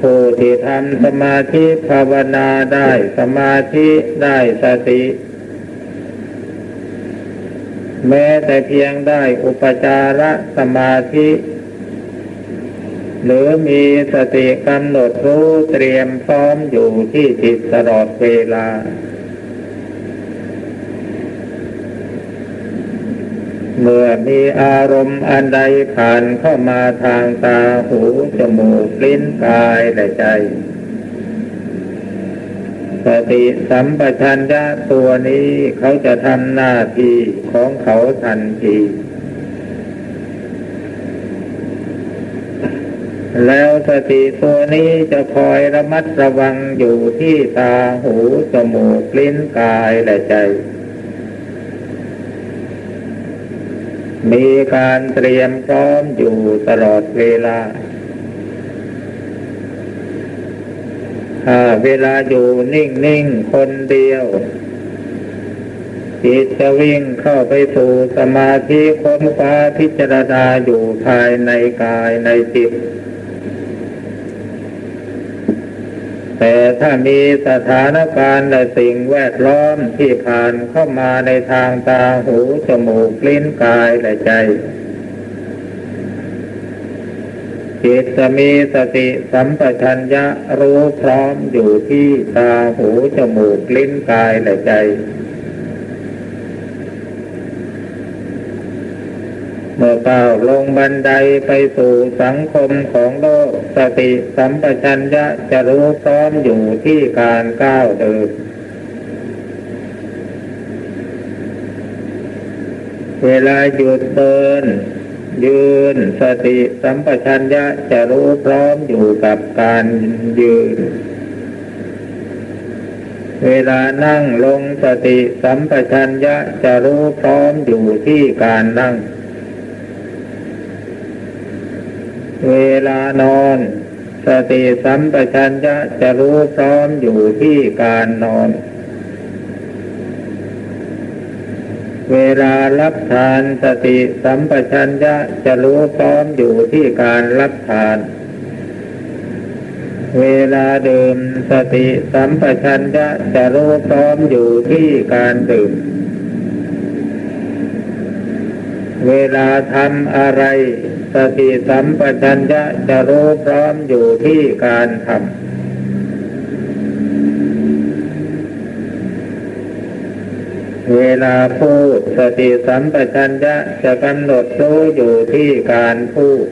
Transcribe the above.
ผู้ที่ทำสมาธิภาวนาได้สมาธิได้สติ แม้แต่เพียงได้อุปจารสมาธิ หรือมีสติกำหนดรู้เตรียมพร้อมอยู่ที่จิตตลอดเวลา เมื่อมีอารมณ์อันใดผ่านเข้ามาทางตาหูจมูกลิ้นกายและใจสติสัมปชัญญะตัวนี้เขาจะทำหน้าที่ของเขาทันทีแล้วสติตัวนี้จะคอยระมัดระวังอยู่ที่ตาหูจมูกลิ้นกายและใจ มีการเตรียมพร้อมอยู่ตลอดเวลา ถ้าเวลาอยู่นิ่งๆคนเดียวจิตจะวิ่งเข้าไปสู่สมาธิค้นคว้าพิจารณาอยู่ภายในกายในจิต แต่ถ้ามีสถานการณ์และสิ่งแวดล้อมที่ผ่านเข้ามาในทางตาหูจมูกลิ้นกายและใจจิตจะมีสติสัมปชัญญะรู้พร้อมอยู่ที่ตาหูจมูกลิ้นกายและใจ เมื่อก้าวลงบันไดไปสู่สังคมของโลกสติสัมปชัญญะจะรู้พร้อมอยู่ที่การก้าวเดินเวลาหยุดเดิน ยืนสติสัมปชัญญะจะรู้พร้อมอยู่กับการยืน เวลานั่งลงสติสัมปชัญญะจะรู้พร้อมอยู่ที่การนั่ง เวลานอน สติสัมปชัญญะจะรู้พร้อมอยู่ที่การนอน เวลารับทานสติสัมปชัญญะจะรู้พร้อมอยู่ที่การรับทาน เวลาดื่มสติสัมปชัญญะจะรู้พร้อมอยู่ที่การดื่ม เวลา ทำอะไร สติสัมปชัญญะจะรู้พร้อมอยู่ที่การทำเวลาพูดสติสัมปชัญญะจะกำหนดรู้อยู่ที่การพูด